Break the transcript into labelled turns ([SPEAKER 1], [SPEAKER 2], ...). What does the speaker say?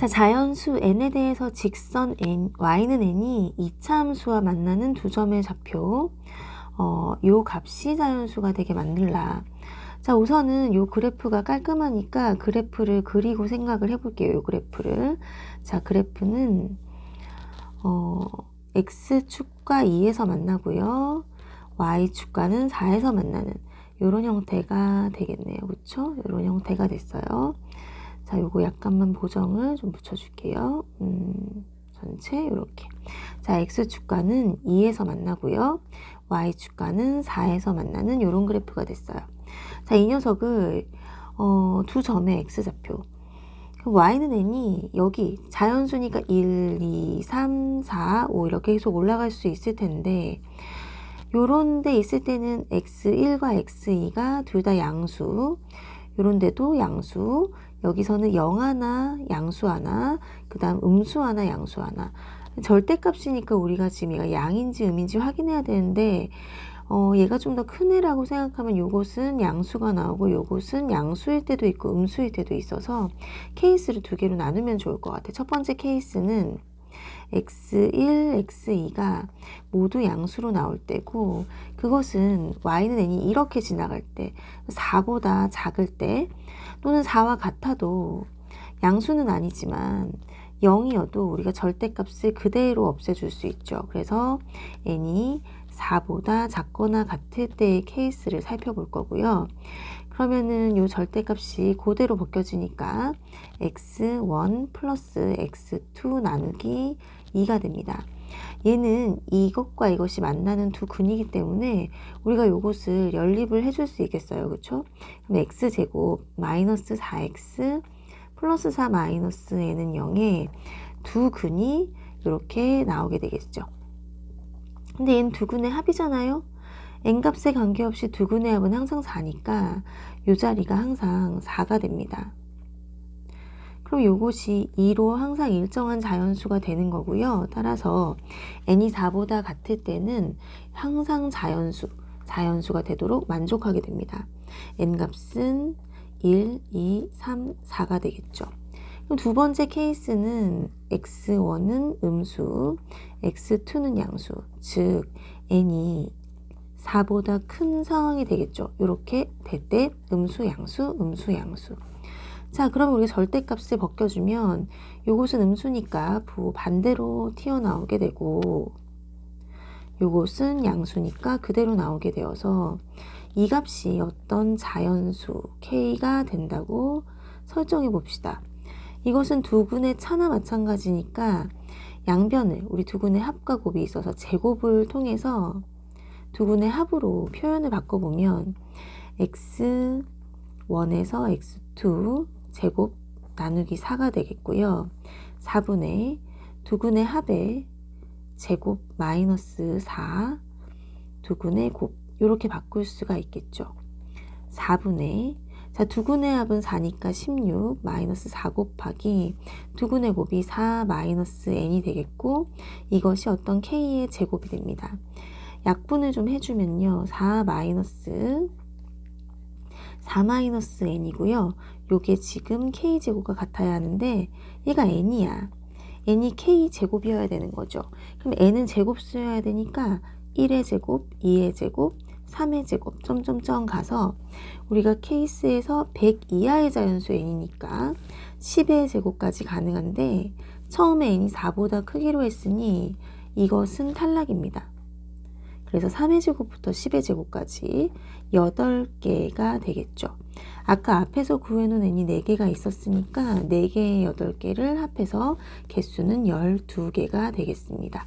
[SPEAKER 1] 자, 자연수 n에 대해서 직선 n, y는 n이 이차함수와 만나는 두 점의 좌표, 어, 요 값이 자연수가 되게 만들라. 자, 우선은 요 그래프가 깔끔하니까 그래프를 그리고 생각을 해볼게요. 요 그래프를. 자, 그래프는, 어, x축과 2에서 만나고요. y축과는 4에서 만나는 요런 형태가 되겠네요. 그쵸? 요런 형태가 됐어요. 자, 요거 약간만 보정을 좀 붙여줄게요. 음, 전체 이렇게. 자, x축과는 2에서 만나고요. y축과는 4에서 만나는 요런 그래프가 됐어요. 자, 이 녀석을 어, 두 점의 x좌표. y는 n이 여기 자연수니까 1, 2, 3, 4, 5 이렇게 계속 올라갈 수 있을 텐데 요런 데 있을 때는 x1과 x2가 둘 다 양수 요런 데도 양수 여기서는 영 하나 양수 하나 그 다음 음수 하나 양수 하나 절대값이니까 우리가 지금 얘가 양인지 음인지 확인해야 되는데 어, 얘가 좀 더 큰 애라고 생각하면 요것은 양수가 나오고 요것은 양수일 때도 있고 음수일 때도 있어서 케이스를 두 개로 나누면 좋을 것 같아요. 첫 번째 케이스는 x1, x2가 모두 양수로 나올 때고 그것은 y는 n이 이렇게 지나갈 때 4보다 작을 때 또는 4와 같아도 양수는 아니지만 0이어도 우리가 절대값을 그대로 없애줄 수 있죠. 그래서 n이 4보다 작거나 같을 때의 케이스를 살펴볼 거고요. 그러면은 요 절대값이 그대로 벗겨지니까 x1 플러스 x2 나누기 2가 됩니다. 얘는 이것과 이것이 만나는 두 근이기 때문에 우리가 요것을 연립을 해줄 수 있겠어요. 그렇죠? 그럼 x제곱 마이너스 4x 플러스 4 마이너스 n은 0에 두 근이 이렇게 나오게 되겠죠. 근데 얘는 두 근의 합이잖아요. n값에 관계없이 두 근의 합은 항상 4니까 이 자리가 항상 4가 됩니다. 그럼 이것이 2로 항상 일정한 자연수가 되는 거고요. 따라서 n이 4보다 같을 때는 항상 자연수, 자연수가 되도록 만족하게 됩니다. n값은 1, 2, 3, 4가 되겠죠. 두 번째 케이스는 x1은 음수, x2는 양수, 즉 n이 4보다 큰 상황이 되겠죠. 이렇게 될 때 음수, 양수, 음수, 양수. 자, 그럼 우리 절대값을 벗겨주면 요것은 음수니까 부 반대로 튀어나오게 되고 요것은 양수니까 그대로 나오게 되어서 이 값이 어떤 자연수 k가 된다고 설정해 봅시다. 이것은 두 근의 차나 마찬가지니까 양변을 우리 두 근의 합과 곱이 있어서 제곱을 통해서 두 군의 합으로 표현을 바꿔보면 x1에서 x2 제곱 나누기 4가 되겠고요. 4분의 두 군의 합의 제곱 마이너스 4두 군의 곱 이렇게 바꿀 수가 있겠죠. 4분의 자, 두 군의 합은 4니까 16 마이너스 4 곱하기 두 군의 곱이 4 마이너스 n이 되겠고 이것이 어떤 k의 제곱이 됩니다. 약분을 좀 해주면요. 4 마이너스 4 마이너스 n이고요. 요게 지금 k제곱과 같아야 하는데 얘가 n이야. n이 k제곱이어야 되는 거죠. 그럼 n은 제곱수여야 되니까 1의 제곱, 2의 제곱, 3의 제곱 점점점 가서 우리가 케이스에서 100 이하의 자연수 n이니까 10의 제곱까지 가능한데 처음에 n이 4보다 크기로 했으니 이것은 탈락입니다. 그래서 3의 제곱부터 10의 제곱까지 8개가 되겠죠. 아까 앞에서 구해놓은 n이 4개가 있었으니까 4개의 8개를 합해서 개수는 12개가 되겠습니다.